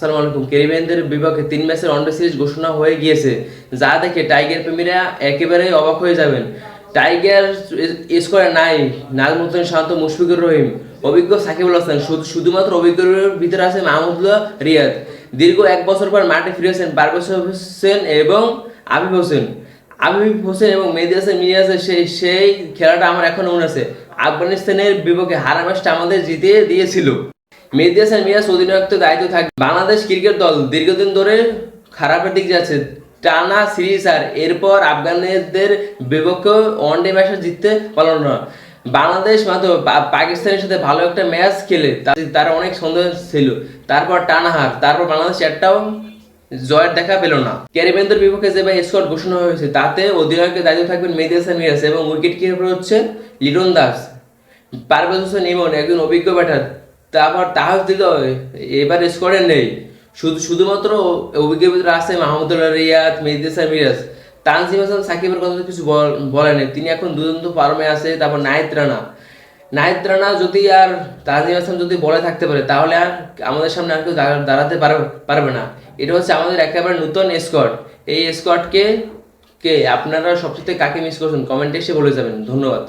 আসসালামু আলাইকুম। ক্যারিবিয়ানদের বিপক্ষে তিন ম্যাচের ওয়ানডে সিরিজ ঘোষণা হয়ে গিয়েছে। যা দেখে টাইগার প্রেমীরা একেবারেই অবাক হয়ে যাবেন। টাইগার স্কোয়ার নাই। নাজমুদ্দিন শান্ত, মুশফিকুর রহিম। অভিজ্ঞ সাকিবুল হাসান শুধুমাত্র অভিজ্ঞের ভিতরে আছে মাহমুদুল্লাহ রিয়াদ। দীর্ঘ এক বছর পর মাঠে ফিরেছেন পারভেজ হোসেন এবং আবিব হোসেন। আবিব হোসেন এবং মেহেদি হাসান মিরাজের সেই সেই খেলাটা আমার এখনও মনে আছে। আফগানিস্তানের বিপক্ষে হারা ম্যাচটা আমাদের জিতিয়ে দিয়েছিল। মেহেদি হাসান মিরাজ অধিনায়কত্ব দায়িত্ব থাকবে। বাংলাদেশ ক্রিকেট দল দীর্ঘদিন ধরে খারাপের দিক যাচ্ছে টানা সিরিজ আর এরপর আফগানদের বিপক্ষে ওয়ানডে ম্যাচে জিততে পারল না। বাংলাদেশ মাত্র পাকিস্তানের সাথে ভালো একটা ম্যাচ খেলে তারা অনেক সন্দেহ ছিল। তারপর টানা হার, তারপর বাংলাদেশ একটাও জয়ের দেখা পেল না। ক্যারিবেন্দ্রের বিপক্ষে যে স্কোর ঘোষণা হয়েছে, তাতে অধিনায়কের দায়িত্ব থাকবেন মেহেদি হাসান মিরাজ এবং উইকেট কিপার হচ্ছে লিটন দাস। পারভেজ হোসেন ইমন একজন অভিজ্ঞ ব্যাটার তারপর তাহাজ দিল, এবার স্কোরে নেই। শুধু শুধুমাত্র অভিজ্ঞতা আছে মাহমুদুল্লাহ রিয়াদ, মেহেদি হাসান মিরাজ। তানজিম হাসান, সাকিবের কথা কিছু বল- বলেনি। তিনি এখন দুরন্ত ফার্মে আছে, তারপর নাহিদ রানা। নাহিদ রানা যদি আর তানজিম হাসান যদি বলে থাকতে পারে, তাহলে আর আমাদের সামনে আর কেউ দাঁড়াতে পারবে না। এটা হচ্ছে আমাদের একেবারে নতুন স্কোয়াড। এই স্কোয়াডকে কে আপনারা সবচেয়ে কাকে মিস করছেন? কমেন্টে এসে বলে যাবেন। ধন্যবাদ।